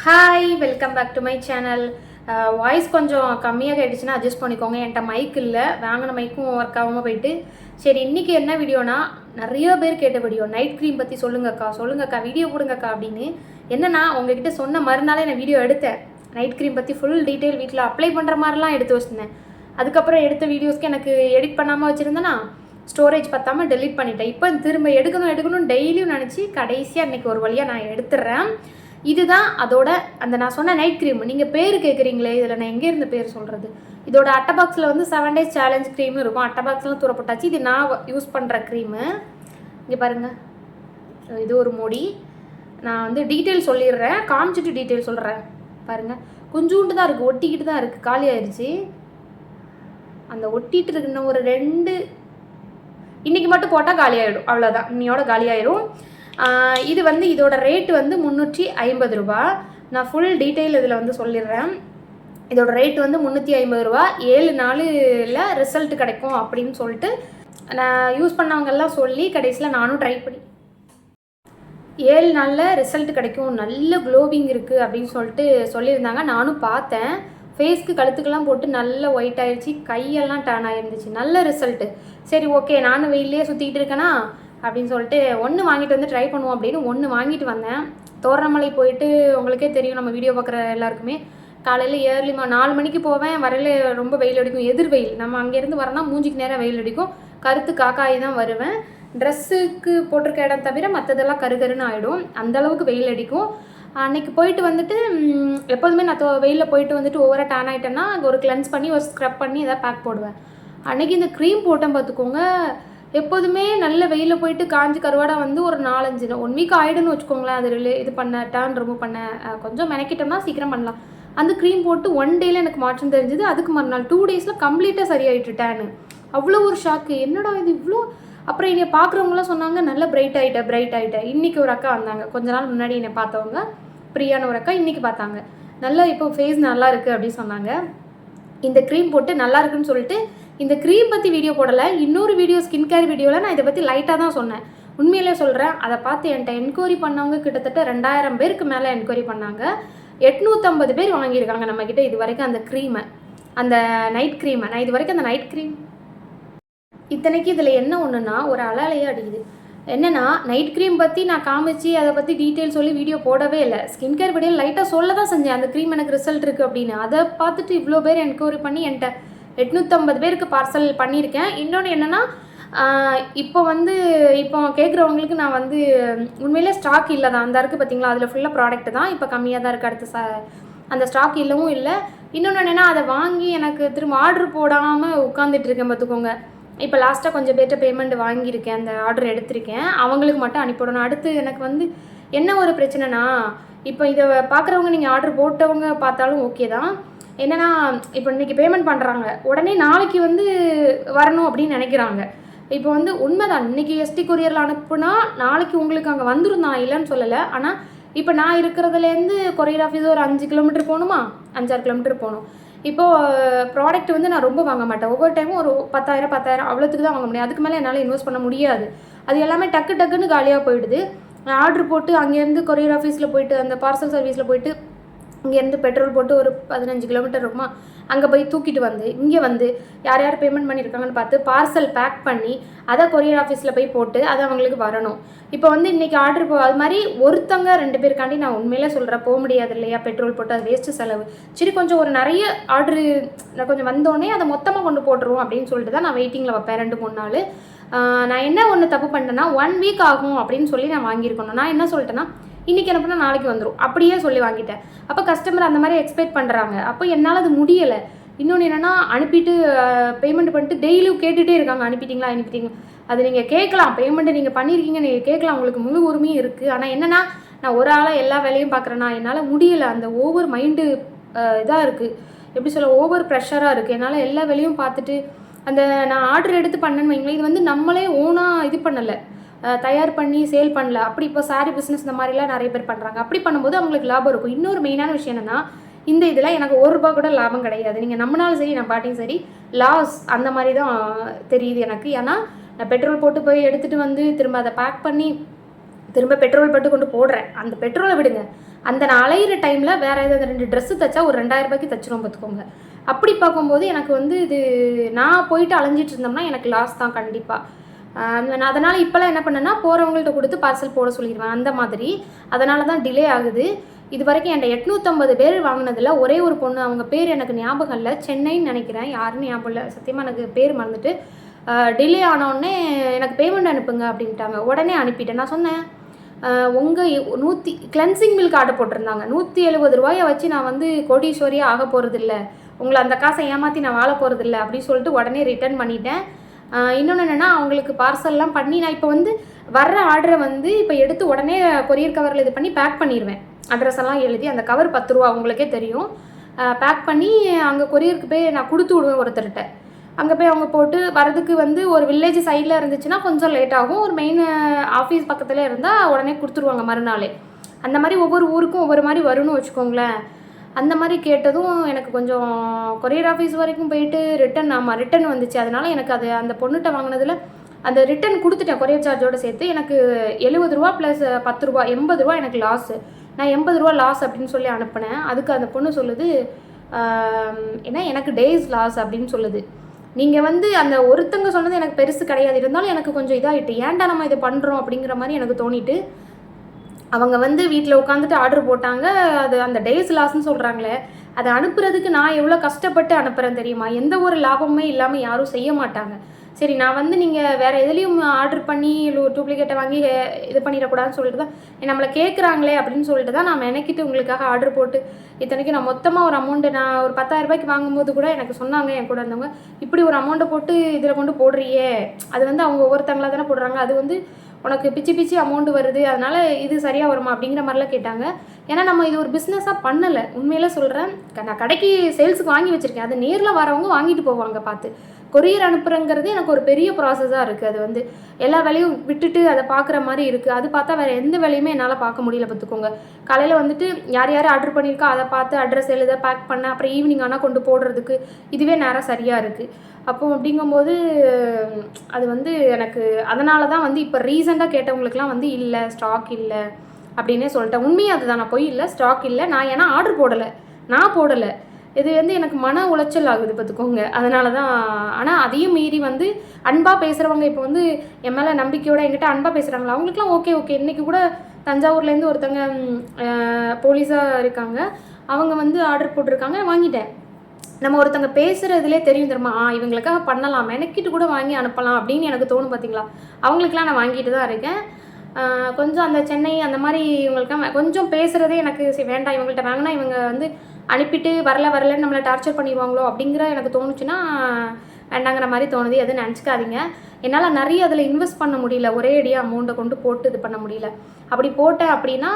Hi welcome back to my channel voice கொஞ்சம் கம்மியாக கேட்டுச்சுன்னா adjust பண்ணிக்கோங்க. என்கிட்ட மைக் இல்லை. வாங்கின மைக்கும் ஒர்க் ஆகாமல் போயிட்டு. சரி இன்றைக்கி என்ன வீடியோனா நிறைய பேர் கேட்ட வீடியோ நைட் க்ரீம் பற்றி சொல்லுங்கக்கா சொல்லுங்கக்கா வீடியோ போடுங்கக்கா அப்படின்னு. என்னன்னா உங்ககிட்ட சொன்ன மறுநாளே நான் வீடியோ எடுத்தேன். நைட் க்ரீம் பற்றி ஃபுல் டீட்டெயில் வீட்டில் அப்ளை பண்ணுற மாதிரிலாம் எடுத்து வச்சுருந்தேன். அதுக்கப்புறம் எடுத்த வீடியோஸ்க்கு எனக்கு எடிட் பண்ணாமல் வச்சுருந்தேன்னா ஸ்டோரேஜ் பத்தாமல் டெலிட் பண்ணிட்டேன். இப்போ திரும்ப எடுக்கணும் எடுக்கணும் டெய்லியும் நினச்சி கடைசியாக இன்றைக்கி ஒரு வழியாக நான் எடுத்துடுறேன் இதுதான் அதோட அந்த நான் சொன்ன நைட் க்ரீம் நீங்கள் பேர் கேட்குறீங்களே இதில் நான் எங்கேருந்து பேர் சொல்கிறது இதோட அட்டை பாக்ஸில் வந்து செவன் டேஸ் சேலஞ்ச் க்ரீம் இருக்கும். அட்டை பாக்ஸ்லாம் தூரப்பட்டாச்சு இது நான் யூஸ் பண்ணுற க்ரீமு இங்கே பாருங்கள் இது ஒரு மூடி. நான் வந்து டீட்டெயில் சொல்லிடுறேன். காமிச்சிட்டு டீட்டெயில் சொல்கிறேன் பாருங்கள் கொஞ்சோண்டு தான் இருக்குது ஒட்டிக்கிட்டு தான் இருக்குது காலி ஆயிடுச்சு அந்த ஒட்டிகிட்டு இருக்குன்னு இன்னும் ஒரு ரெண்டு இன்றைக்கி மட்டும் போட்டால் காலி ஆகிடும் அவ்வளோதான் இன்னையோட காலி ஆயிடும் இது வந்து இதோட ரேட் வந்து முந்நூற்றி ஐம்பது ரூபா. நான் ஃபுல் டீட்டெயில் இதில் வந்து சொல்லிடுறேன். இதோட ரேட் வந்து முந்நூற்றி ஐம்பது ரூபா. ஏழு நாளில் ரிசல்ட் கிடைக்கும் அப்படின்னு சொல்லிட்டு நான் யூஸ் பண்ணவங்கெல்லாம் சொல்லி கடைசியில் நானும் ட்ரை பண்ணி. ஏழு நாளில் ரிசல்ட் கிடைக்கும். நல்ல க்ளோவிங் இருக்குது அப்படின்னு சொல்லிட்டு சொல்லியிருந்தாங்க. நானும் பார்த்தேன். ஃபேஸ்க்கு கழுத்துக்கெல்லாம் போட்டு நல்ல ஒயிட் ஆயிடுச்சு. கையெல்லாம் டேன் ஆகிருந்துச்சு நல்ல ரிசல்ட்டு சரி ஓகே நானும் வெயிலே சுற்றிக்கிட்டு இருக்கேனா? அப்படின்னு சொல்லிட்டு ஒன்று வாங்கிட்டு வந்து ட்ரை பண்ணுவோம் அப்படின்னு ஒன்று வாங்கிட்டு வந்தேன். தோரணமலை போயிட்டு உங்களுக்கே தெரியும் நம்ம வீடியோ பார்க்குற எல்லாருக்குமே. காலையில் ஏர்லி நாலு மணிக்கு போவேன். வரையில ரொம்ப வெயில் அடிக்கும் எதிர் வெயில். நம்ம அங்கேருந்து வரனா மூஞ்சிக்கு நேரம் வெயில் அடிக்கும். கருத்து காக்காயி தான் வருவேன். ட்ரெஸ்ஸுக்கு போட்டிருக்க இடம் தவிர மற்றதெல்லாம் கருகருன்னு ஆகிடும் அந்தளவுக்கு வெயில் அடிக்கும். அன்றைக்கி போயிட்டு வந்துட்டு எப்போதுமே நான் வெயிலில் போயிட்டு வந்துட்டு ஓவராக டேன் ஆகிட்டேன்னா ஒரு கிளென்ஸ் பண்ணி ஒரு ஸ்க்ரப் பண்ணி எதாவது பேக் போடுவேன். அன்னைக்கு இந்த க்ரீம் போட்டேன் பார்த்துக்கோங்க. எப்போதுமே நல்ல வெயிலில் போயிட்டு காஞ்சி கருவாடாக வந்து ஒரு நாலஞ்சு ஒன் வீக் ஆகிடுன்னு வச்சுக்கோங்களேன். அது ரிலே இது பண்ண டேன் ரிமூவ் பண்ண கொஞ்சம் மெனக்கிட்டோம்னா சீக்கிரம் பண்ணலாம். அந்த க்ரீம் போட்டு ஒன் டேயில் எனக்கு மாற்றம் தெரிஞ்சது. அதுக்கு மறுநாள் டூ டேஸில் கம்ப்ளீட்டாக சரியாயிட்டு டேனு அவ்வளோ ஒரு ஷாக்கு என்னடா இது இவ்வளோ அப்புறம் என்னை பார்க்குறவங்களாம் சொன்னாங்க நல்ல பிரைட் ஆகிட்ட பிரைட் ஆகிட்ட இன்றைக்கி ஒரு அக்கா வந்தாங்க. கொஞ்ச நாள் முன்னாடி என்னை பார்த்தவங்க. பிரியான ஒரு அக்கா இன்றைக்கி பார்த்தாங்க. நல்லா இப்போ ஃபேஸ் நல்லா இருக்குது அப்படின்னு சொன்னாங்க. இந்த க்ரீம் போட்டு நல்லா இருக்குன்னு சொல்லிட்டு இந்த க்ரீம் பற்றி வீடியோ போடலை இன்னொரு வீடியோ ஸ்கின் கேர் வீடியோவில் நான் இதை பற்றி லைட்டாக தான் சொன்னேன். உண்மையிலே சொல்கிறேன் அதை பார்த்து என்கிட்ட என்கொயரி பண்ணவங்க கிட்டத்தட்ட ரெண்டாயிரம் பேருக்கு மேலே என்கொயரி பண்ணாங்க. எட்நூற்றம்பது பேர் வாங்கியிருக்காங்க நம்மக்கிட்ட இது வரைக்கும் அந்த க்ரீமை அந்த நைட் க்ரீமை நான் இது வரைக்கும் அந்த நைட் க்ரீம் இத்தனைக்கு இதில் என்ன ஒன்றுன்னா ஒரு அலாலையே அடிக்குது. என்னென்னா நைட் க்ரீம் பற்றி நான் காமிச்சு அதை பற்றி டீட்டெயில் சொல்லி வீடியோ போடவே இல்லை. ஸ்கின் கேர் வீடியோ லைட்டாக சொல்ல தான் செஞ்சேன். அந்த க்ரீம் எனக்கு ரிசல்ட் இருக்குது அப்படின்னு. அதை பார்த்துட்டு இவ்வளோ பேர் என்கொயரி பண்ணி என்கிட்ட எட்நூற்றம்பது பேருக்கு பார்சல் பண்ணியிருக்கேன். இன்னொன்று என்னென்னா இப்போ வந்து இப்போ கேட்குறவங்களுக்கு நான் வந்து உண்மையிலே ஸ்டாக் இல்லை தான். அந்த இருக்குது பார்த்தீங்களா அதில் ஃபுல்லாக ப்ராடக்ட் தான். இப்போ கம்மியாக தான் இருக்குது அடுத்து ச அந்த ஸ்டாக் இல்லவும் இல்லை. இன்னொன்று என்னென்னா அதை வாங்கி எனக்கு திரும்ப ஆர்டர் போடாமல் உட்காந்துட்டு இருக்கேன் பார்த்துக்கோங்க இப்போ லாஸ்ட்டாக கொஞ்சம் பேர்கிட்ட பேமெண்ட் வாங்கியிருக்கேன். அந்த ஆர்டர் எடுத்திருக்கேன். அவங்களுக்கு மட்டும் அனுப்பிவிடணும் அடுத்து எனக்கு வந்து என்ன ஒரு பிரச்சனைனா இப்போ இதை பார்க்குறவங்க நீங்கள் ஆர்டர் போட்டவங்க பார்த்தாலும் ஓகே தான். என்னன்னா இப்போ இன்றைக்கி பேமெண்ட் பண்ணுறாங்க உடனே நாளைக்கு வந்து வரணும் அப்படின்னு நினைக்கிறாங்க. இப்போ வந்து உண்மைதான். இன்னைக்கு எஸ்டி கொரியரில் அனுப்புனா நாளைக்கு உங்களுக்கு அங்கே வந்துடும் நான் இல்லைன்னு சொல்லலை. ஆனால் இப்போ நான் இருக்கிறதுலேருந்து கொரியர் ஆஃபீஸ் ஒரு அஞ்சு கிலோமீட்டர் போகணுமா? அஞ்சாறு கிலோமீட்டர் போகணும். இப்போது ப்ராடக்ட் வந்து நான் ரொம்ப வாங்க மாட்டேன். ஒவ்வொரு டைமும் ஒரு பத்தாயிரம் பத்தாயிரம் அவ்வளோத்துக்கு தான் வாங்க முடியும். அதுக்கு மேலே என்னால் இன்வெஸ்ட் பண்ண முடியாது. அது எல்லாமே டக்கு டக்குன்னு காலியாக போயிடுது. ஆர்டர் போட்டு அங்கேருந்து கொரியர் ஆஃபீஸில் போயிட்டு அந்த பார்சல் சர்வீஸில் போயிட்டு இங்கேருந்து பெட்ரோல் போட்டு ஒரு பதினஞ்சு கிலோமீட்டர் இருக்குமா? அங்கே போய் தூக்கிட்டு வந்து இங்கே வந்து யார் யார் பேமெண்ட் பண்ணியிருக்காங்கன்னு பார்த்து பார்சல் பேக் பண்ணி அதை கொரியர் ஆஃபீஸில் போய் போட்டு அது அவங்களுக்கு வரணும். இப்போ வந்து இன்றைக்கி ஆர்டர் போ அது மாதிரி ஒருத்தங்க ரெண்டு பேருக்காண்டி நான் உண்மையிலே சொல்கிறேன் போக முடியாது இல்லையா? பெட்ரோல் போட்டு அது வேஸ்ட்டு செலவு. சரி கொஞ்சம் ஒரு நிறைய ஆர்டரு நான் கொஞ்சம் வந்தோடனே அதை மொத்தமாக கொண்டு போட்டுருவோம் அப்படின்னு சொல்லிட்டு தான் நான் வெயிட்டிங்கில் வைப்பேன் ரெண்டு மூணு நாள். நான் என்ன ஒன்று தப்பு பண்ணிட்டேன்னா ஒன் வீக் ஆகும் அப்படின்னு சொல்லி நான் வாங்கியிருக்கணும். நான் என்ன சொல்லிட்டேன்னா இன்றைக்கி அனுப்புனா நாளைக்கு வந்துடும் அப்படியே சொல்லி வாங்கிட்டேன். அப்போ கஸ்டமர் அந்த மாதிரி எக்ஸ்பெக்ட் பண்ணுறாங்க அப்போ என்னால் அது முடியலை. இன்னொன்று என்னென்னா அனுப்பிட்டு பேமெண்ட் பண்ணிட்டு டெய்லியும் கேட்டுகிட்டே இருக்காங்க. அனுப்பிட்டீங்களா அனுப்பிட்டீங்களா அது நீங்கள் கேட்கலாம். பேமெண்ட்டு நீங்கள் பண்ணியிருக்கீங்க நீங்கள் கேட்கலாம். உங்களுக்கு முழு உரிமையும் இருக்குது ஆனால் என்னென்னா நான் ஒரு ஆளாக எல்லா வேலையும் பார்க்குறேன்னா என்னால் முடியலை. அந்த ஓவர் மைண்டு இதாக இருக்குது எப்படி சொல்ல ஓவர் ப்ரெஷராக இருக்குது என்னால் எல்லா வேலையும் பார்த்துட்டு அந்த நான் ஆர்டர் எடுத்து பண்ணேன்னு வைங்களேன் இது வந்து நம்மளே ஓனாக இது பண்ணலை. தயார் பண்ணி சேல் பண்ணல. அப்படி இப்போ சாரி பிஸ்னஸ் இந்த மாதிரிலாம் நிறைய பேர் பண்ணுறாங்க அப்படி பண்ணும்போது அவங்களுக்கு லாபம் இருக்கும். இன்னொரு மெயினான விஷயம் என்னென்னா இந்த இதில் எனக்கு ஒரு ரூபா கூட லாபம் கிடையாது. நீங்கள் நம்மனாலும் சரி நான் பாட்டியும் சரி லாஸ் அந்த மாதிரி தான் தெரியுது எனக்கு. ஏன்னா நான் பெட்ரோல் போட்டு போய் எடுத்துகிட்டு வந்து திரும்ப அதை பேக் பண்ணி திரும்ப பெட்ரோல் போட்டு கொண்டு போடுறேன். அந்த பெட்ரோலை விடுங்க. அந்த நான் அலையிற டைமில் வேறு ஏதாவது ரெண்டு ட்ரெஸ்ஸு தைச்சா ஒரு ரெண்டாயிரம் ரூபாய்க்கு தைச்சிரும் பார்த்துக்கோங்க. அப்படி பார்க்கும்போது எனக்கு வந்து இது நான் போயிட்டு அலைஞ்சிட்டு இருந்தோம்னா எனக்கு லாஸ் தான் கண்டிப்பாக அதனால் இப்போலாம் என்ன பண்ணேன்னா போகிறவங்கள்ட்ட கொடுத்து பார்சல் போட சொல்லிடுவேன் அந்த மாதிரி. அதனால தான் டிலே ஆகுது. இது வரைக்கும் என்கிட்ட எட்நூற்றம்பது பேர் வாங்கினதில் ஒரே ஒரு பொண்ணு அவங்க பேர் எனக்கு ஞாபகம் இல்லை. சென்னைன்னு நினைக்கிறேன். யாருன்னு ஞாபகம் இல்லை. சத்தியமாக எனக்கு பேர் மறந்துட்டு. டிலே ஆனோடனே எனக்கு பேமெண்ட் அனுப்புங்க அப்படின்ட்டாங்க. உடனே அனுப்பிட்டேன். நான் சொன்னேன் உங்கள் நூற்றி கிளென்சிங் மில்க் ஆர்டர் போட்டிருந்தாங்க. நூற்றி எழுபது ரூபாயை வச்சு நான் வந்து கோடீஸ்வரியாக ஆக போகிறதில்ல உங்களை அந்த காசை ஏமாற்றி நான் வாழ போகிறதில்ல அப்படின்னு சொல்லிட்டு உடனே ரிட்டர்ன் பண்ணிட்டேன். இன்னொன்று என்னென்னா அவங்களுக்கு பார்சல்லாம் பண்ணி நான் இப்போ வந்து வர்ற ஆர்டரை வந்து இப்போ எடுத்து உடனே கொரியர் கவரில் இது பண்ணி பேக் பண்ணிடுவேன் அட்ரஸ் எல்லாம் எழுதி அந்த கவர் பத்து ரூபா உங்களுக்கே தெரியும். பேக் பண்ணி அங்கே கொரியருக்கு போய் நான் கொடுத்து விடுவேன் ஒருத்தர்கிட்ட. அங்கே போய் அவங்க போட்டு வரதுக்கு வந்து ஒரு வில்லேஜ் சைடில் இருந்துச்சுன்னா கொஞ்சம் லேட் ஆகும். ஒரு மெயின் ஆஃபீஸ் பக்கத்தில் இருந்தால் உடனே கொடுத்துருவாங்க மறுநாளே. அந்த மாதிரி ஒவ்வொரு ஊருக்கும் ஒவ்வொரு மாதிரி வரும்னு வச்சுக்கோங்களேன். அந்த மாதிரி கேட்டதும் எனக்கு கொஞ்சம் கொரியர் ஆஃபீஸ் வரைக்கும் போயிட்டு ரிட்டன் ஆமாம் ரிட்டன் வந்துச்சு. அதனால் எனக்கு அது அந்த பொண்ணுகிட்ட வாங்கினதில் அந்த ரிட்டன் கொடுத்துட்டேன் கொரியர் சார்ஜோடு சேர்த்து. எனக்கு எழுபது ரூபா ப்ளஸ் பத்து ரூபா எண்பது ரூபா எனக்கு லாஸு நான் எண்பது ரூபா லாஸ் அப்படின்னு சொல்லி அனுப்பினேன். அதுக்கு அந்த பொண்ணு சொல்லுது ஏன்னா எனக்கு டேஸ் லாஸ் அப்படின்னு சொல்லுது. நீங்கள் வந்து அந்த ஒருத்தங்க சொன்னது எனக்கு பெருசு கிடையாது. இருந்தாலும் எனக்கு கொஞ்சம் இதாகிட்டு ஏன்டா நம்ம இதை பண்ணுறோம் அப்படிங்கிற மாதிரி எனக்கு தோணிட்டு அவங்க வந்து வீட்டில் உட்காந்துட்டு ஆர்டர் போட்டாங்க. அது அந்த டேஸ் லாஸ்ன்னு சொல்கிறாங்களே அதை அனுப்புறதுக்கு நான் எவ்வளோ கஷ்டப்பட்டு அனுப்புகிறேன் தெரியுமா? எந்த ஒரு லாபமுமே இல்லாமல் யாரும் செய்ய மாட்டாங்க. சரி நான் வந்து நீங்கள் வேறு எதுலேயும் ஆர்டர் பண்ணி டூப்ளிகேட்டை வாங்கி இது பண்ணிடக்கூடாதுன்னு சொல்லிட்டு தான் நம்மளை கேட்குறாங்களே அப்படின்னு சொல்லிட்டு தான் நான் மெனக்கிட்டு உங்களுக்காக ஆர்டர் போட்டு இத்தனைக்கு நான் மொத்தமாக ஒரு அமௌண்ட்டு நான் ஒரு பத்தாயிரம் ரூபாய்க்கு வாங்கும்போது கூட எனக்கு சொன்னாங்க என் கூட இருந்தவங்க இப்படி ஒரு அமௌண்ட்டை போட்டு இதில் கொண்டு போடுறியே. அது வந்து அவங்க ஒவ்வொருத்தங்களாக தானே போடுறாங்க. அது வந்து உனக்கு பிச்சு பிச்சு அமௌண்ட் வருது அதனால் இது சரியாக வருமா அப்படிங்கிற மாதிரிலாம் கேட்டாங்க. ஏன்னா நம்ம இது ஒரு பிஸ்னஸாக பண்ணலை. உண்மையில சொல்கிறேன் நான் கடைக்கு சேல்ஸுக்கு வாங்கி வச்சுருக்கேன். அது நேரில் வரவங்க வாங்கிட்டு போவாங்க பார்த்து. கொரியர் அனுப்புறங்கிறது எனக்கு ஒரு பெரிய ப்ராசஸாக இருக்குது அது வந்து எல்லா வேலையும் விட்டுட்டு அதை பார்க்குற மாதிரி இருக்குது அது பார்த்தா வேறு எந்த வேலையுமே என்னால் பார்க்க முடியல பார்த்துக்கோங்க. காலையில் வந்துட்டு யார் யார் ஆர்டர் பண்ணியிருக்கோ அதை பார்த்து அட்ரஸ் எழுத பேக் பண்ண அப்புறம் ஈவினிங் ஆனால் கொண்டு போடுறதுக்கு இதுவே நேரம் சரியாக இருக்குது அப்போ அப்படிங்கும்போது அது வந்து எனக்கு அதனால தான் வந்து இப்போ ரீசெண்டாக கேட்டவங்களுக்குலாம் வந்து இல்லை ஸ்டாக் இல்லை அப்படின்னே சொல்லிட்டேன். உண்மையாக அதுதான். நான் போய் இல்லை ஸ்டாக் இல்லை. நான் ஏன்னா ஆர்டர் போடலை. நான் போடலை. இது வந்து எனக்கு மன உளைச்சல் ஆகுது பார்த்துக்கோங்க. அதனால தான் ஆனால் அதையும் மீறி வந்து அன்பாக பேசுகிறவங்க இப்போ வந்து என் மேலே நம்பிக்கையோட என்கிட்ட அன்பாக பேசுகிறாங்களா அவங்களுக்குலாம் ஓகே ஓகே இன்றைக்கி கூட தஞ்சாவூர்லேருந்து ஒருத்தங்க போலீஸாக இருக்காங்க. அவங்க வந்து ஆர்டர் போட்டிருக்காங்க வாங்கிட்டேன். நம்ம ஒருத்தங்க பேசுகிறதுலே தெரியும் தெரியுமா? ஆ இவங்களுக்காக பண்ணலாம். மெனக்கிட்டு கூட வாங்கி அனுப்பலாம் அப்படின்னு எனக்கு தோணும் பார்த்தீங்களா அவங்களுக்குலாம் நான் வாங்கிட்டு தான் இருக்கேன். கொஞ்சம் அந்த சென்னை அந்த மாதிரி இவங்களுக்காக கொஞ்சம் பேசுகிறதே எனக்கு சரி வேண்டாம். இவங்கள்ட்ட வாங்கினா இவங்க வந்து அனுப்பிட்டு வரல வரலன்னு நம்மளை டார்ச்சர் பண்ணிடுவாங்களோ அப்படிங்கிற எனக்கு தோணுச்சுன்னா வேண்டாங்கிற மாதிரி தோணுது. எதுவும் நினச்சிக்காதீங்க. என்னால் நிறைய அதில் இன்வெஸ்ட் பண்ண முடியல. ஒரே அடியாக அமௌண்ட்டை கொண்டு போட்டு இது பண்ண முடியல. அப்படி போட்டேன் அப்படின்னா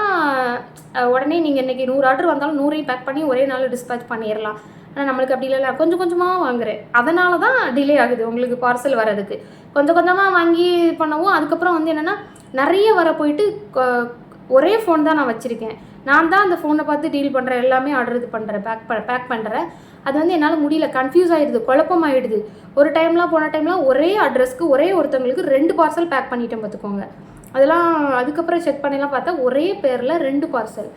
உடனே நீங்கள் இன்றைக்கி நூறு ஆர்டர் வந்தாலும் நூறையும் பேக் பண்ணி ஒரே நாள் டிஸ்பேச் பண்ணிடலாம். ஆனால் நம்மளுக்கு அப்படி இல்லை கொஞ்சம் கொஞ்சமாக வாங்குறேன். அதனால தான் டிலே ஆகுது உங்களுக்கு பார்சல் வரதுக்கு கொஞ்சம் கொஞ்சமாக வாங்கி பண்ணவும் அதுக்கப்புறம் வந்து என்னென்னா நிறைய வர போயிட்டு ஒரே ஃபோன் தான் நான் வச்சுருக்கேன். நான் தான் அந்த ஃபோனை பார்த்து டீல் பண்ணுறேன் எல்லாமே ஆர்டர் இது பண்ணுறேன் பேக் ப பேக் பண்ணுறேன் அது வந்து என்னால் முடியல கன்ஃபியூஸ் ஆகிடுது குழப்பமாயிடுது. ஒரு டைம்லாம் போன டைம்லாம் ஒரே அட்ரஸ்க்கு ஒரே ஒருத்தவங்களுக்கு ரெண்டு பார்சல் பேக் பண்ணிட்டேன் பார்த்துக்கோங்க. அதெல்லாம் அதுக்கப்புறம் செக் பண்ணிலாம் பார்த்தா ஒரே பேரில் ரெண்டு பார்சல்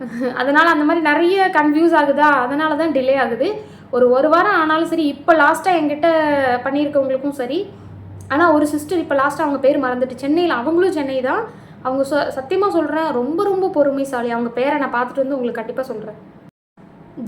அதனால் அந்த மாதிரி நிறைய கன்ஃபியூஸ் ஆகுதா? அதனால தான் டிலே ஆகுது. ஒரு ஒரு வாரம் ஆனாலும் சரி இப்போ லாஸ்ட்டாக என்கிட்ட பண்ணியிருக்கவங்களுக்கும் சரி. ஆனால் ஒரு சிஸ்டர் இப்போ லாஸ்ட்டாக அவங்க பேர் மறந்துட்டு சென்னையில் அவங்களும் சென்னை தான். அவங்க சொ சத்தியமாக சொல்கிறேன் ரொம்ப ரொம்ப பொறுமைசாலி. அவங்க பேரை நான் பார்த்துட்டு வந்து உங்களுக்கு கண்டிப்பாக சொல்கிறேன்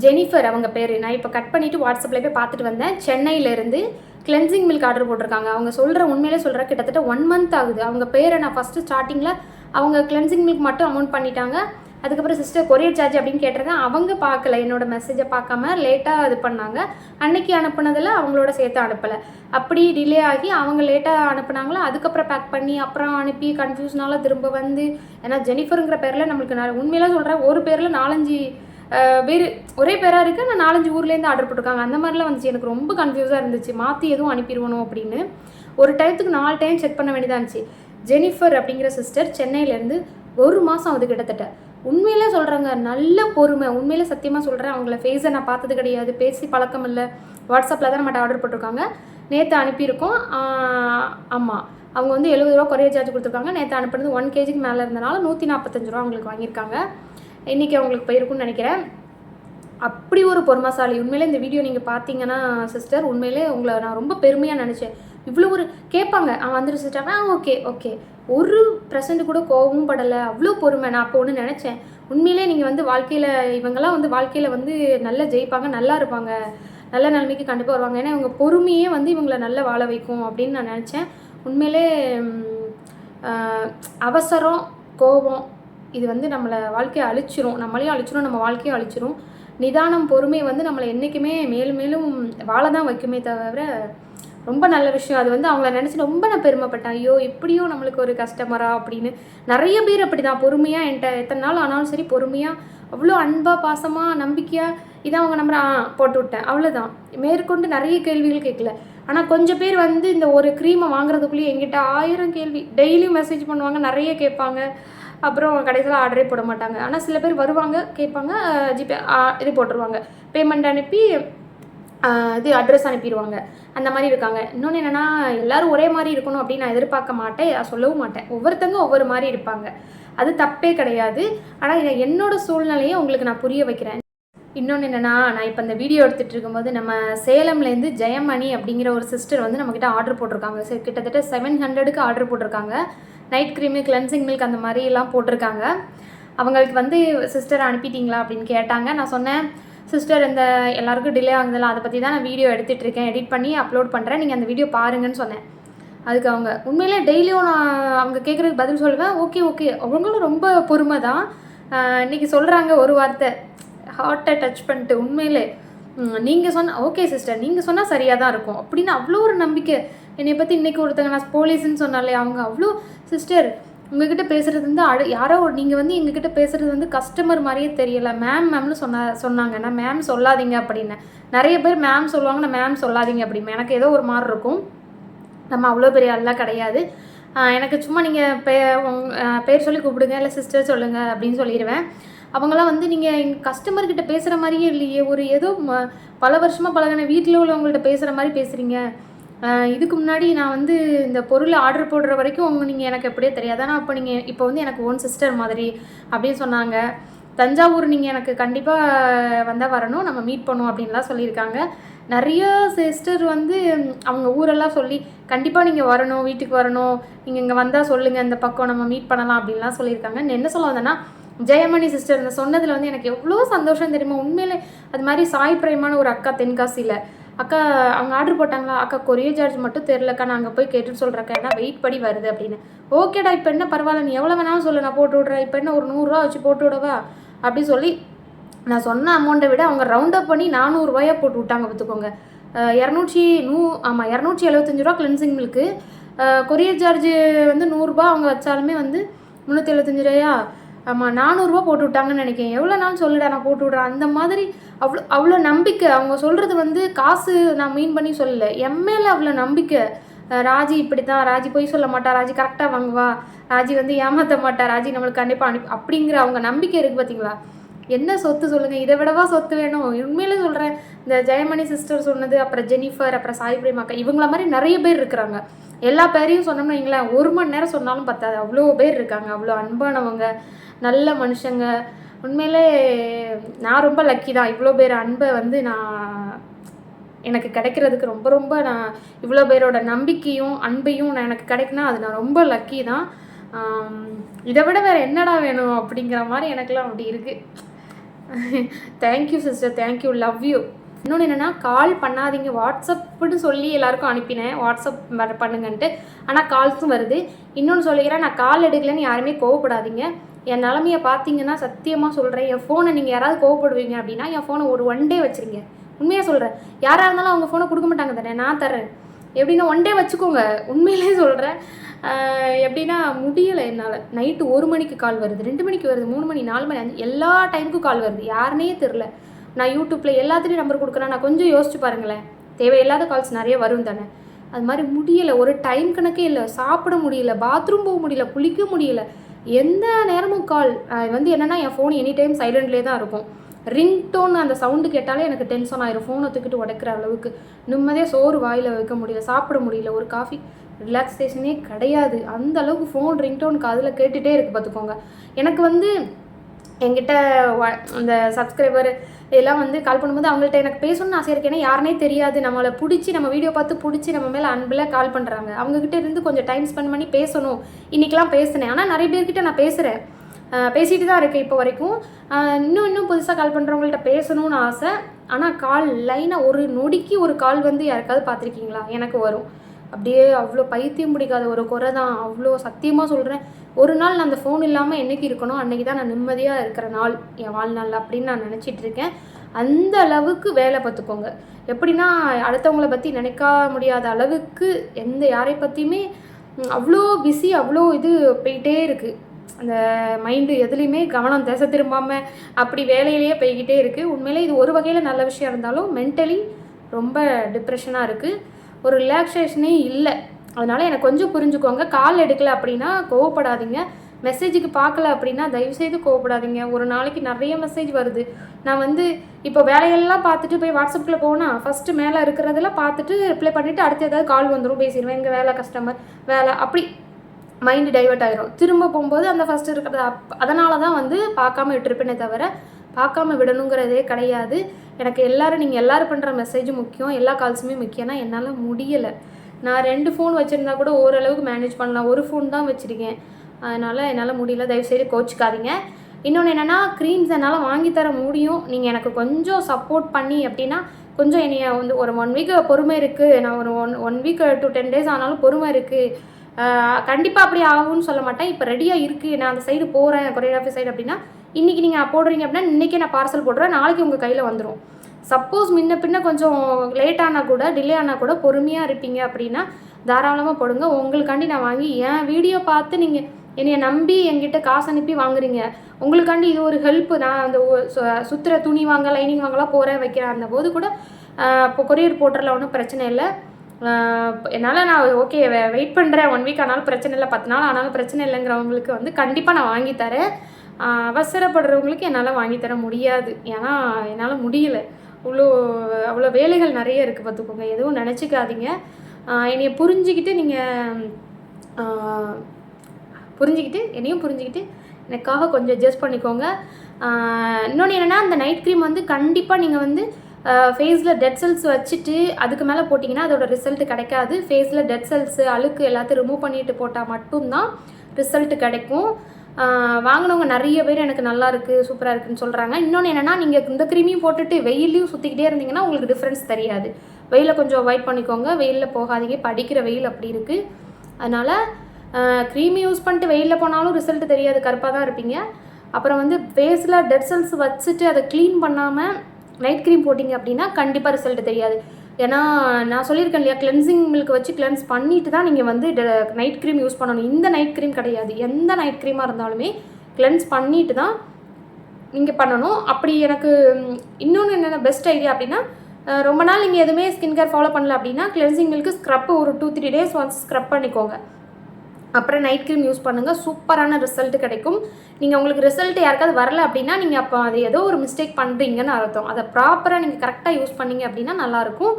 ஜெனிஃபர் அவங்க பேர். நான் இப்போ கட் பண்ணிவிட்டு வாட்ஸ்அப்பில் போய் பார்த்துட்டு வந்தேன். சென்னையிலேருந்து கிளென்சிங் மில்க் ஆர்டர் போட்டிருக்காங்க. அவங்க சொல்கிற உண்மையிலே சொல்கிற கிட்டத்தட்ட ஒன் மந்த் ஆகுது. அவங்க பேரை நான் ஃபஸ்ட்டு ஸ்டார்டிங்கில் அவங்க கிளென்சிங் மில்க் மட்டும் அமௌண்ட் பண்ணிட்டாங்க. அதுக்கப்புறம் சிஸ்டர் கொரியர் சார்ஜ் அப்படின்னு கேட்டிருக்கேன் அவங்க பார்க்கல. என்னோட மெசேஜை பார்க்காம லேட்டாக இது பண்ணாங்க. அன்னைக்கு அனுப்புனதில் அவங்களோட சேர்த்து அனுப்பலை. அப்படி டிலே ஆகி அவங்க லேட்டாக அனுப்புனாங்களோ? அதுக்கப்புறம் பேக் பண்ணி அப்புறம் அனுப்பி கன்ஃபியூஸ்னால திரும்ப வந்து ஏன்னா ஜெனிஃபருங்கிற பேரில் நம்மளுக்கு நான் உண்மையிலாம் சொல்கிறேன் ஒரு பேரில் நாலஞ்சு பேர் ஒரே பேராக இருக்குது நான் நாலஞ்சு ஊர்லேருந்து ஆர்டர் போட்டிருக்காங்க. அந்த மாதிரிலாம் வந்துச்சு. எனக்கு ரொம்ப கன்ஃபியூஸாக இருந்துச்சு. மாற்றி எதுவும் அனுப்பிடுவணும் அப்படின்னு. ஒரு டைத்துக்கு நாலு டைம் செக் பண்ண வேண்டியதாக இருந்துச்சு. ஜெனிஃபர் அப்படிங்கிற சிஸ்டர் சென்னையிலேருந்து ஒரு மாதம் அது கிட்டத்தட்ட. உண்மையிலே சொல்கிறாங்க நல்ல பொறுமை. உண்மையிலே சத்தியமாக சொல்கிறேன் அவங்கள ஃபேஸை நான் பார்த்தது கிடையாது. பேசி பழக்கம் இல்லை. வாட்ஸ்அப்பில் தான் நம்மகிட்ட ஆர்டர் போட்டிருக்காங்க. நேற்று அனுப்பியிருக்கோம். ஆமாம் அவங்க வந்து எழுபது ரூபா கொரியர் சார்ஜ் கொடுத்துருக்காங்க. நேற்று அனுப்புனது ஒன் கேஜிக்கு மேலே இருந்தனால நூற்றி நாற்பத்தஞ்சு ரூபா அவங்களுக்கு வாங்கியிருக்காங்க. இன்றைக்கி அவங்களுக்கு போயிருக்குன்னு நினைக்கிறேன். அப்படி ஒரு பொறுமைசாலி. உண்மையிலே இந்த வீடியோ நீங்கள் பார்த்தீங்கன்னா சிஸ்டர் உண்மையிலே உங்களை நான் ரொம்ப பெருமையாக நினச்சேன். இவ்வளோ ஒரு கேட்பாங்க. அவன் வந்துட்டு ஆ ஓகே ஓகே ஒரு ப்ரெசண்ட் கூட கோவமும் படலை. அவ்வளோ பொறுமை. நான் அப்போ ஒன்று நினச்சேன். உண்மையிலே நீங்கள் வந்து வாழ்க்கையில் இவங்கெல்லாம் வந்து வாழ்க்கையில் வந்து நல்லா ஜெயிப்பாங்க நல்லா இருப்பாங்க. நல்ல நிலைமைக்கு கண்டிப்பாக வருவாங்க. ஏன்னா இவங்க பொறுமையே வந்து இவங்களை நல்லா வாழ வைக்கும் அப்படின்னு நான் நினச்சேன். உண்மையிலே அவசரம் கோபம் இது வந்து நம்மளை வாழ்க்கையை அழிச்சிரும். நம்மளையும் அழிச்சிரும் நம்ம வாழ்க்கையை அழிச்சிரும். நிதானம் பொறுமை வந்து நம்மளை என்றைக்குமே மேலும் மேலும் வாழ தான் வைக்குமே தவிர ரொம்ப நல்ல விஷயம். அது வந்து அவங்கள நினச்சி ரொம்ப நான் பெருமைப்பட்டேன். ஐயோ இப்படியும் நம்மளுக்கு ஒரு கஸ்டமரா அப்படின்னு. நிறைய பேர் அப்படி தான் பொறுமையாக என்கிட்ட எத்தனை நாள் ஆனாலும் சரி பொறுமையாக அவ்வளோ அன்பாக பாசமாக நம்பிக்கையாக இதான் அவங்க நம்புற ஆ போட்டு விட்டேன். அவ்வளோதான் மேற்கொண்டு நிறைய கேள்விகள் கேட்கல. ஆனால் கொஞ்சம் பேர் வந்து இந்த ஒரு க்ரீமை வாங்குறதுக்குள்ளேயே எங்கிட்ட ஆயிரம் கேள்வி. டெய்லியும் மெசேஜ் பண்ணுவாங்க நிறைய கேட்பாங்க. அப்புறம் கடைசியில் ஆர்டரே போட மாட்டாங்க. ஆனால் சில பேர் வருவாங்க கேட்பாங்க ஜிபே இது போட்டுருவாங்க. பேமெண்ட் அனுப்பி இது அட்ரஸ் அனுப்பிடுவாங்க. அந்த மாதிரி இருக்காங்க. இன்னொன்று என்னென்னா எல்லாரும் ஒரே மாதிரி இருக்கணும் அப்படின்னு நான் எதிர்பார்க்க மாட்டேன். நான் சொல்லவும் மாட்டேன். ஒவ்வொருத்தங்க ஒவ்வொரு மாதிரி இருப்பாங்க. அது தப்பே கிடையாது. ஆனால் என்னோட சூழ்நிலையை உங்களுக்கு நான் புரிய வைக்கிறேன். இன்னொன்று என்னென்னா நான் இப்போ இந்த வீடியோ எடுத்துகிட்டு இருக்கும்போது நம்ம சேலம்லேருந்து ஜெயமணி அப்படிங்கிற ஒரு சிஸ்டர் வந்து நம்மக்கிட்ட ஆர்டர் போட்டிருக்காங்க. சரி கிட்டத்தட்ட செவன் ஹண்ட்ரடுக்கு ஆர்டர் போட்டிருக்காங்க. நைட் க்ரீமு கிளென்சிங் மில்க் அந்த மாதிரிலாம் போட்டிருக்காங்க. அவங்களுக்கு வந்து சிஸ்டர் அனுப்பிட்டீங்களா அப்படின்னு கேட்டாங்க. நான் சொன்னேன் சிஸ்டர் இந்த எல்லாருக்கும் டிலே ஆகுதுல்ல அதை பற்றி தான் நான் வீடியோ எடுத்துகிட்டு இருக்கேன். எடிட் பண்ணி அப்லோட் பண்ணுறேன் நீங்கள் அந்த வீடியோ பாருங்கன்னு சொன்னேன். அதுக்கு அவங்க உண்மையிலே டெய்லியும் நான் அவங்க கேட்குறதுக்கு பதில் சொல்லுவேன். ஓகே ஓகே அவங்களும் ரொம்ப பொறுமை தான். இன்றைக்கி சொல்கிறாங்க ஒரு வார்த்தை. ஹார்ட்டை டச் பண்ணிட்டு உண்மையிலே. நீங்கள் சொன்ன ஓகே சிஸ்டர் நீங்கள் சொன்னால் சரியாக தான் இருக்கும். அப்படின்னு அவ்வளோ ஒரு நம்பிக்கை. என்னை பற்றி இன்றைக்கி ஒருத்தங்க நான் போலீஸ்ன்னு சொன்னாலே அவங்க அவ்வளோ சிஸ்டர் உங்ககிட்ட பேசுகிறது வந்து அடு யாரோ ஒரு நீங்கள் வந்து எங்ககிட்ட பேசுகிறது வந்து கஸ்டமர் மாதிரியே தெரியல. மேம் மேம்னு சொன்ன சொன்னாங்க. நான் மேம் சொல்லாதீங்க அப்படின்னு. நிறைய பேர் மேம் சொல்லுவாங்க. நான் மேம் சொல்லாதீங்க அப்படின்னு. எனக்கு ஏதோ ஒரு மாதிரி இருக்கும். நம்ம அவ்வளோ பெரிய ஆள்லாம் கிடையாது. எனக்கு சும்மா நீங்கள் பே உங் பேர் சொல்லி கூப்பிடுங்க. இல்லை சிஸ்டர் சொல்லுங்கள் அப்படின்னு சொல்லிடுவேன் அவங்களாம் வந்து நீங்கள் எங்கள் கஸ்டமர்கிட்ட பேசுகிற மாதிரியே இல்லையே. ஒரு ஏதோ ம- பல வருஷமாக பழகின வீட்டில் உள்ளவங்கள்ட்ட பேசுகிற மாதிரி பேசுகிறீங்க இதுக்கு முன்னாடி நான் வந்து இந்த பொருள் ஆர்டர் போடுற வரைக்கும் உங்கள் நீங்கள் எனக்கு எப்படியே தெரியாது. ஆனால் அப்போ நீங்கள் இப்போ வந்து எனக்கு ஓன் சிஸ்டர் மாதிரி அப்படின்னு சொன்னாங்க. தஞ்சாவூர் நீங்கள் எனக்கு கண்டிப்பாக வந்தால் வரணும். நம்ம மீட் பண்ணும் அப்படின்லாம் சொல்லியிருக்காங்க. நிறைய சிஸ்டர் வந்து அவங்க ஊரெல்லாம் சொல்லி கண்டிப்பாக நீங்கள் வரணும் வீட்டுக்கு வரணும். நீங்கள் இங்கே வந்தால் சொல்லுங்கள் இந்த பக்கம் நம்ம மீட் பண்ணலாம் அப்படின்லாம் சொல்லியிருக்காங்க. என்ன சொல்ல வந்தேன்னா ஜெயமணி சிஸ்டர் இந்த சொன்னதில் வந்து எனக்கு எவ்வளோ சந்தோஷம் தெரியுமா? உண்மையிலே அது மாதிரி சாய் பிரேமான ஒரு அக்கா தென்காசியில். அக்கா அவங்க ஆர்டர் போட்டாங்களா? அக்கா கொரியர் சார்ஜ் மட்டும் தெரிலக்கா நான் அங்கே போய் கேட்டுன்னு சொல்கிறேக்கா ஏன்னா வெயிட் படி வருது அப்படின்னு. ஓகேடா இப்போ என்ன? பரவாயில்ல. நீ எவ்வளோ வேணாலும் சொல்லு. நான் போட்டு விட்றேன். இப்போ என்ன? ஒரு நூறுரூவா வச்சு போட்டு விடவா? அப்படி சொல்லி நான் சொன்ன அமௌண்ட்டை விட அவங்க ரவுண்ட் அப் பண்ணி நானூறுரூவாயா போட்டு விட்டாங்க பார்த்துக்கோங்க. இரநூற்றி நூ ஆமாம் இரநூற்றி எழுபத்தஞ்சு ரூபா கிளென்சிங் மில்க்கு கொரியர் சார்ஜ் வந்து நூறுரூபா அவங்க வச்சாலுமே வந்து முந்நூற்றி எழுபத்தஞ்சு ரூபாயா? ஆமாம் நானூறுரூவா போட்டு விட்டாங்கன்னு நினைக்கிறேன். எவ்வளோ நாள் சொல்லுடா நான் போட்டு விட்றேன். அந்த மாதிரி அவ்வளோ அவ்வளோ நம்பிக்கை. அவங்க சொல்கிறது வந்து காசு நான் மீன் பண்ணி சொல்லலை. என் மேலே அவ்வளோ நம்பிக்கை. ராஜி இப்படி தான் ராஜி போய் சொல்ல மாட்டா. ராஜி கரெக்டாக வாங்குவா. ராஜி வந்து ஏமாற்ற மாட்டா. ராஜி நம்மளுக்கு கண்டிப்பாக அனுப்பி அப்படிங்கிற அவங்க நம்பிக்கை இருக்குது பார்த்தீங்களா என்ன சொத்து சொல்லுங்கள் இதை விடவா சொத்து வேணும்? உண்மையிலே சொல்கிறேன் இந்த ஜெயமணி சிஸ்டர் சொன்னது அப்புறம் ஜெனிஃபர் அப்புறம் சாய் பிரேமாக்கா இவங்கள மாதிரி நிறைய பேர் இருக்கிறாங்க. எல்லா பேரையும் சொன்னோம்னா வைங்களேன் ஒரு மணி நேரம் சொன்னாலும் பத்தாது. அவ்வளோ பேர் இருக்காங்க. அவ்வளோ அன்பானவங்க. நல்ல மனுஷங்க. உண்மையிலே நான் ரொம்ப லக்கி தான். இவ்வளோ பேர் அன்பை வந்து நான் எனக்கு கிடைக்கிறதுக்கு ரொம்ப ரொம்ப நான் இவ்வளோ பேரோட நம்பிக்கையும் அன்பையும் நான் எனக்கு கிடைக்குன்னா அது நான் ரொம்ப லக்கி தான். இதை விட வேறு என்னடா வேணும் அப்படிங்கிற மாதிரி எனக்கெல்லாம் அப்படி இருக்குது thank you sister thank you love you இன்னொன்று என்னென்னா கால் பண்ணாதீங்க. வாட்ஸ்அப்புன்னு சொல்லி எல்லாருக்கும் அனுப்பினேன். வாட்ஸ்அப் பண்ணுங்கன்ட்டு. ஆனால் கால்ஸும் வருது. இன்னொன்று சொல்லிக்கிறேன் நான் கால் எடுக்கலைன்னு யாருமே கோவப்படாதீங்க. என் நிலமைய பார்த்தீங்கன்னா சத்தியமாக சொல்கிறேன் என் ஃபோனை நீங்கள் யாராவது கோவப்படுவீங்க அப்படின்னா என் ஃபோனை ஒரு ஒன் டே வச்சுருங்க. உண்மையாக சொல்கிறேன் யாராக இருந்தாலும் அவங்க ஃபோனை கொடுக்க மாட்டாங்க தானே நான் தரேன் எப்படின்னா ஒன் டே வச்சுக்கோங்க. உண்மையிலே சொல்கிறேன் எப்படின்னா முடியலை என்னால். நைட்டு ஒரு மணிக்கு கால் வருது ரெண்டு மணிக்கு வருது மூணு மணி நாலு மணி அஞ்சு எல்லா டைமுக்கும் கால் வருது. யாருனே தெரில நான் யூடியூப்பில் எல்லாத்துலேயும் நம்பர் கொடுக்குறேன். நான் கொஞ்சம் யோசிச்சு பாருங்களேன். தேவையில்லாத கால்ஸ் நிறைய வரும் தானே. அது மாதிரி முடியலை. ஒரு டைம் கணக்கே இல்லை. சாப்பிட முடியல. பாத்ரூம் போக முடியல. குளிக்க முடியல. எந்த நேரமும் கால் வந்து என்னென்னா என் ஃபோன் எனி டைம் சைலண்ட்லேயே தான் இருக்கும். ரிங்டோன் அந்த சவுண்டு கேட்டாலே எனக்கு டென்ஷன் ஆயிரும். ஃபோனை தூக்கிட்டு உடைக்கிற அளவுக்கு. நிம்மதியாக சோறு வாயில் வைக்க முடியல சாப்பிட முடியல ஒரு காஃபி ரிலாக்ஸேஷனே கிடையாது. அந்த அளவுக்கு ஃபோன் ரிங்டோன் காதில் கேட்டுகிட்டே இருக்கு பார்த்துக்கோங்க எனக்கு வந்து என்கிட்ட வ- அந்த சப்ஸ்கிரைபர் இதெல்லாம் வந்து கால் பண்ணும்போது அவங்கள்ட்ட எனக்கு பேசணும்னு ஆசை இருக்கு. ஏன்னா யாருனே தெரியாது. நம்மளை பிடிச்சி நம்ம வீடியோ பார்த்து பிடிச்சி நம்ம மேலே அன்பில் கால் பண்ணுறாங்க அவங்கக்கிட்ட இருந்து கொஞ்சம் டைம் ஸ்பெண்ட் பண்ணி பேசணும். இன்றைக்கெலாம் பேசினேன். ஆனால் நிறைய பேர்கிட்ட நான் பேசுகிறேன் பேசிகிட்டு தான் இருக்கேன் இப்போ வரைக்கும். இன்னும் இன்னும் புதுசாக கால் பண்ணுறவங்கள்ட்ட பேசணும்னு ஆசை. ஆனால் கால் லைனாக ஒரு நொடிக்கு ஒரு கால் வந்து யாருக்காவது பார்த்துருக்கீங்களா? எனக்கு வரும். அப்படியே அவ்வளோ பைத்தியம் பிடிக்காத ஒரு குறை தான். அவ்வளோ சத்தியமாக சொல்கிறேன் ஒரு நாள் நான் அந்த ஃபோன் இல்லாமல் என்னைக்கு இருக்கணும்? அன்றைக்கி தான் நான் நிம்மதியாக இருக்கிற நாள் என் வாழ்நாள் அப்படின்னு நான் நினச்சிட்டு இருக்கேன். அந்த அளவுக்கு வேலை பார்த்துக்கோங்க. எப்படின்னா அடுத்தவங்கள பற்றி நினைக்க முடியாத அளவுக்கு எந்த யாரை பற்றியுமே அவ்வளோ பிஸி அவ்வளோ இது போயிட்டே இருக்குது அந்த மைண்டு எதுலேயுமே கவனம் திசை திரும்பாமல் அப்படி வேலையிலேயே போய்கிட்டே இருக்குது உண்மையிலே இது ஒரு வகையில் நல்ல விஷயம் இருந்தாலும் மென்டலி ரொம்ப டிப்ரெஷனாக இருக்குது ஒரு ரிலாக்ஸேஷனே இல்லை. அதனால் எனக்கு கொஞ்சம் புரிஞ்சுக்கோங்க. கால் எடுக்கல அப்படின்னா கோவப்படாதீங்க. மெசேஜுக்கு பார்க்கல அப்படின்னா தயவுசெய்து கோவப்படாதீங்க. ஒரு நாளைக்கு நிறைய மெசேஜ் வருது. நான் வந்து இப்போ வேலையெல்லாம் பார்த்துட்டு போய் வாட்ஸ்அப்பில் போனால் ஃபஸ்ட்டு மேலே இருக்கிறதெல்லாம் பார்த்துட்டு ரிப்ளை பண்ணிவிட்டு அடுத்து ஏதாவது கால் வந்துடும் பேசிடுவேன் எங்கள் வேலை கஸ்டமர் வேலை அப்படி மைண்டு டைவர்ட் ஆகிரும் திரும்ப போகும்போது அந்த ஃபஸ்ட்டு இருக்கிறத அப் அதனால தான் வந்து பார்க்காம விட்டுருப்பேனே தவிர பார்க்காம விடணுங்கிறதே கிடையாது. எனக்கு எல்லோரும் நீங்கள் எல்லோரும் பண்ணுற மெசேஜும் முக்கியம். எல்லா கால்ஸுமே முக்கியம்னா என்னால் முடியலை. நான் ரெண்டு ஃபோன் வச்சுருந்தா கூட ஓரளவுக்கு மேனேஜ் பண்ணலாம். ஒரு ஃபோன் தான் வச்சுருக்கேன். அதனால் என்னால் முடியல. தயவுசெய்து கோச்சிக்காதீங்க. இன்னொன்று என்னென்னா க்ரீம்ஸ் என்னால் வாங்கித்தர தர முடியும். நீங்கள் எனக்கு கொஞ்சம் சப்போர்ட் பண்ணி அப்படின்னா கொஞ்சம் என்னைய வந்து ஒரு ஒன் வீக் பொறுமை இருக்குது நான் ஒரு one one week to ten days ஆனாலும் பொறுமை இருக்குது கண்டிப்பாக அப்படி ஆகும்னு சொல்ல மாட்டேன். இப்போ ரெடியாக இருக்குது நான் அந்த சைடு போகிறேன் கொரியோகிராஃபி சைடு அப்படின்னா இன்றைக்கி நீங்கள் போடுறீங்க அப்படின்னா இன்றைக்கே நான் பார்சல் போடுறேன் நாளைக்கு உங்கள் கையில் வந்துடும் சப்போஸ் முன்ன பின்ன கொஞ்சம் லேட் ஆனால் கூட டிலே ஆனால் கூட பொறுமையாக இருப்பீங்க அப்படின்னா தாராளமாக போடுங்க. உங்களுக்காண்டி நான் வாங்கி என் வீடியோ பார்த்து நீங்கள் என்னைய நம்பி என்கிட்ட காசு அனுப்பி வாங்குறீங்க. உங்களுக்காண்டி இது ஒரு ஹெல்ப்பு நான் அந்த ஒ- சு- சுத்துற துணி வாங்க லைனிங் வாங்கலாம் போகிறேன் வைக்கிறேன் அந்த போது கூட இப்போ கொரியர் போட்டுறல ஒன்றும் பிரச்சனை இல்லை. என்னால் நான் ஓகே வெயிட் பண்ணுறேன் ஒன் வீக் ஆனாலும் பிரச்சனை இல்லை. பத்து நாள் ஆனாலும் பிரச்சனை இல்லைங்கிறவங்களுக்கு வந்து கண்டிப்பாக நான் வாங்கி தரேன். அவசரப்படுறவங்களுக்கு என்னால் வாங்கி தர முடியாது. ஏன்னா என்னால் முடியலை. இவ்வளோ அவ்வளோ வேலைகள் நிறைய இருக்குது பார்த்துக்கோங்க. எதுவும் நினச்சிக்காதீங்க. என்னைய புரிஞ்சுக்கிட்டு நீங்கள் புரிஞ்சுக்கிட்டு என்னையும் புரிஞ்சுக்கிட்டு எனக்காக கொஞ்சம் அட்ஜஸ்ட் பண்ணிக்கோங்க. இன்னொன்று என்னென்னா அந்த நைட் க்ரீம் வந்து கண்டிப்பாக நீங்கள் வந்து ஃபேஸில் டெட் செல்ஸ் வச்சுட்டு அதுக்கு மேலே போட்டிங்கன்னா அதோட ரிசல்ட் கிடைக்காது. ஃபேஸில் டெட் செல்ஸு அழுக்கு எல்லாத்தையும் ரிமூவ் பண்ணிட்டு போட்டால் மட்டும்தான் ரிசல்ட் கிடைக்கும். வாங்கினவங்க நிறைய பேர் எனக்கு நல்லா இருக்குது சூப்பராக இருக்குதுன்னு சொல்கிறாங்க இன்னொன்று என்னென்னா நீங்கள் இந்த க்ரீமையும் போட்டுட்டு வெயிலையும் சுற்றிக்கிட்டே இருந்தீங்கன்னா உங்களுக்கு டிஃப்ரென்ஸ் தெரியாது. வெயிலில் கொஞ்சம் அவாய்ட் பண்ணிக்கோங்க. வெயிலில் போகாதீங்க. படிக்கிற வெயில் அப்படி இருக்குது அதனால் க்ரீம் யூஸ் பண்ணிட்டு வெயிலில் போனாலும் ரிசல்ட் தெரியாது. கருப்பாக தான் இருப்பீங்க. அப்புறம் வந்து ஃபேஸில் டெட் செல்ஸ் வச்சுட்டு அதை க்ளீன் பண்ணாமல் நைட் க்ரீம் போட்டிங்க அப்படின்னா கண்டிப்பாக ரிசல்ட் தெரியாது. ஏன்னா நான் சொல்லியிருக்கேன் இல்லையா கிளென்சிங் மில்க் வச்சு கிளென்ஸ் பண்ணிட்டு தான் நீங்கள் வந்து நைட் க்ரீம் யூஸ் பண்ணணும். இந்த நைட் க்ரீம் கிடையாது. எந்த நைட் க்ரீமாக இருந்தாலுமே கிளென்ஸ் பண்ணிட்டு தான் நீங்கள் பண்ணணும். அப்படி எனக்கு இன்னொன்று என்னென்ன பெஸ்ட் ஐடியா அப்படின்னா ரொம்ப நாள் நீங்கள் எதுவுமே ஸ்கின் கேர் ஃபாலோ பண்ணல அப்படின்னா கிளென்சிங் மில்க்கு ஸ்க்ரப் ஒரு two three days once scrub பண்ணிக்கோங்க. அப்புறம் நைட் க்ரீம் யூஸ் பண்ணுங்கள் சூப்பரான ரிசல்ட் கிடைக்கும். நீங்கள் உங்களுக்கு ரிசல்ட் யாருக்காவது வரல அப்படின்னா நீங்கள் அப்போ அது ஏதோ ஒரு மிஸ்டேக் பண்ணுறீங்கன்னு அர்த்தம். அதை ப்ராப்பராக நீங்கள் கரெக்டாக யூஸ் பண்ணீங்க அப்படின்னா நல்லாயிருக்கும்.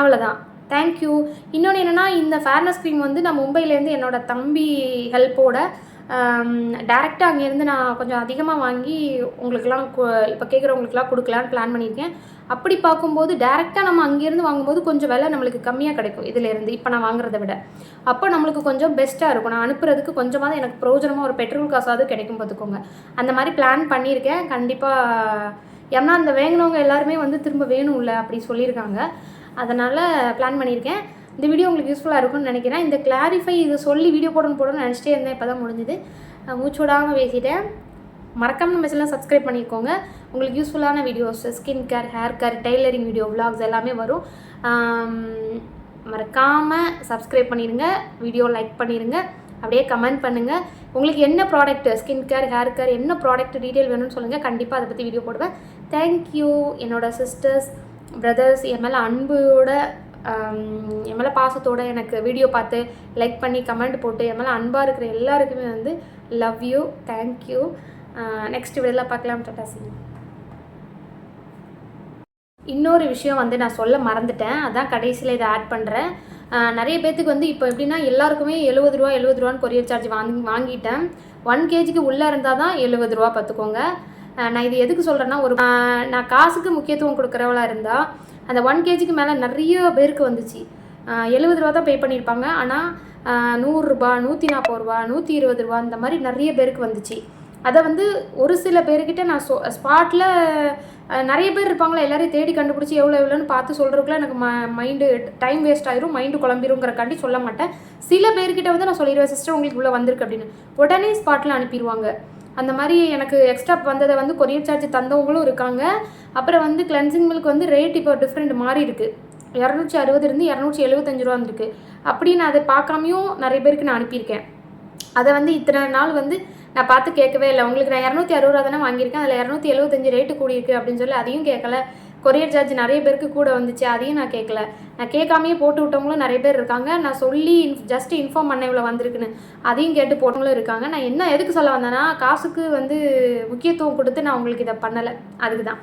அவ்வளோதான் தேங்க்யூ இன்னொன்று என்னென்னா இந்த ஃபேர்னஸ் க்ரீம் வந்து நான் மும்பையிலேருந்து என்னோடய தம்பி ஹெல்ப்போட டேரெக்டாக அங்கேருந்து நான் கொஞ்சம் அதிகமாக வாங்கி உங்களுக்கெல்லாம் இப்போ கேட்குறவங்களுக்குலாம் கொடுக்கலான்னு பிளான் பண்ணியிருக்கேன். அப்படி பார்க்கும்போது டேரெக்டாக நம்ம அங்கேருந்து வாங்கும்போது கொஞ்சம் விலை நம்மளுக்கு கம்மியாக கிடைக்கும் இதிலேருந்து இப்போ நான் வாங்குறத விட. அப்போ நம்மளுக்கு கொஞ்சம் பெஸ்ட்டாக இருக்கும். நான் அனுப்புறதுக்கு கொஞ்சமாவது எனக்கு பிரயோஜனமாக ஒரு பெட்ரோல் காசாவது கிடைக்கும் பார்த்துக்கோங்க. அந்த மாதிரி பிளான் பண்ணியிருக்கேன். கண்டிப்பாக ஏன்னா அந்த வாங்கினவங்க எல்லாருமே வந்து திரும்ப வேணும்ல அப்படி சொல்லியிருக்காங்க. அதனால் பிளான் பண்ணியிருக்கேன். இந்த வீடியோ உங்களுக்கு யூஸ்ஃபுல்லாக இருக்கும்னு நினைக்கிறேன். இந்த கிளாரிஃபை இது சொல்லி வீடியோ போடணும் போடணும்னு நினச்சிட்டே இருந்தேன் இப்போ தான் முடிஞ்சுது மூச்சோடாமல் பேசிட்டேன். மறக்காம நம்ம சேனல் சப்ஸ்கிரைப் பண்ணிக்கோங்க. உங்களுக்கு யூஸ்ஃபுல்லான videos skin care hair care tailoring video vlogs எல்லாமே வரும். மறக்காமல் சப்ஸ்கிரைப் பண்ணிடுங்க வீடியோ லைக் பண்ணிடுங்க அப்படியே கமெண்ட் பண்ணுங்கள் உங்களுக்கு என்ன product skin care hair care என்ன ப்ராடக்ட் டீட்டெயில் வேணும்னு சொல்லுங்கள் கண்டிப்பாக அதை பற்றி வீடியோ போடுவேன். தேங்க்யூ என்னோட சிஸ்டர்ஸ் பிரதர்ஸ் என் மேலே அன்போட என் மேலே பாசத்தோடு எனக்கு வீடியோ பார்த்து லைக் பண்ணி கமெண்ட் போட்டு என் மேலே அன்பாக இருக்கிற எல்லாருக்குமே வந்து லவ் யூ தேங்க்யூ நெக்ஸ்ட் வீடியோவில் பார்க்கலாம் டாட்டா சி இன்னொரு விஷயம் வந்து நான் சொல்ல மறந்துட்டேன். அதான் கடைசியில் இதை ஆட் பண்ணுறேன் நிறைய பேர்த்துக்கு வந்து இப்போ எப்படின்னா எல்லாருக்குமே எழுபது ரூபா எழுபது ரூபான்னு கொரியர் சார்ஜ் வாங்கி வாங்கிட்டேன். ஒன் கேஜிக்கு உள்ளே இருந்தால் தான் எழுபது ரூபா பார்த்துக்கோங்க நான் இது எதுக்கு சொல்கிறேன்னா ஒரு நான் காசுக்கு முக்கியத்துவம் கொடுக்குறவளாக இருந்தால் அந்த ஒன் கேஜிக்கு மேலே நிறைய பேருக்கு வந்துச்சு. எழுபது ரூபா தான் பே பண்ணியிருப்பாங்க. ஆனால் நூறுரூபா நூற்றி நாற்பது ரூபா நூற்றி இருபது ரூபா இந்த மாதிரி நிறைய பேருக்கு வந்துச்சு. அதை வந்து ஒரு சில பேர்கிட்ட நான் சொ ஸ்பாட்டில் நிறைய பேர் இருப்பாங்களா? எல்லாரையும் தேடி கண்டுபிடிச்சி எவ்வளோ எவ்வளோன்னு பார்த்து சொல்கிறதுக்குள்ள எனக்கு ம மைண்டு டைம் வேஸ்ட் ஆயிரும் மைண்டு குழம்பிருங்கிறக்காண்டி சொல்ல மாட்டேன். சில பேர்கிட்ட வந்து நான் சொல்லிடுவேன் சிஸ்டர் உங்களுக்கு இவ்வளோ வந்திருக்கு அப்படின்னு. உடனே ஸ்பாட்டில் அனுப்பிடுவாங்க. அந்த மாதிரி எனக்கு எக்ஸ்ட்ரா வந்ததை வந்து கொரியர் சார்ஜ் தந்தவங்களும் இருக்காங்க. அப்புறம் வந்து கிளென்சிங் மில்க் வந்து ரேட் இப்போ டிஃப்ரெண்ட் மாறி இருக்குது இரநூற்றி அறுபது இருந்து இரநூற்றி எழுபத்தஞ்சு ரூபா வந்துருக்கு. அப்படி நான் அதை பார்க்காமையும் நிறைய பேருக்கு நான் அனுப்பியிருக்கேன். அதை வந்து இத்தனை நாள் வந்து நான் பார்த்து கேட்கவே இல்லை. உங்களுக்கு நான் இரநூத்தி அறுபது ரூபா தானே வாங்கியிருக்கேன். அதில் இரநூத்தி எழுபத்தஞ்சு ரேட்டு கூடியிருக்கு அப்படின்னு சொல்லி அதையும் கேட்கல. கொரியர் சார்ஜ் நிறைய பேருக்கு கூட வந்துச்சு. அதையும் நான் கேட்கல நான் கேட்காமையே போட்டு விட்டவங்களும் நிறைய பேர் இருக்காங்க. நான் சொல்லி ஜஸ்ட் இன்ஃபார்ம் பண்ண இவ்வளோ வந்திருக்குன்னு. அதையும் கேட்டு போட்டவங்களும் இருக்காங்க. நான் என்ன எதுக்கு சொல்ல வந்தேன்னா காசுக்கு வந்து முக்கியத்துவம் கொடுத்து நான் உங்களுக்கு இதை பண்ணலை. அதுக்கு தான்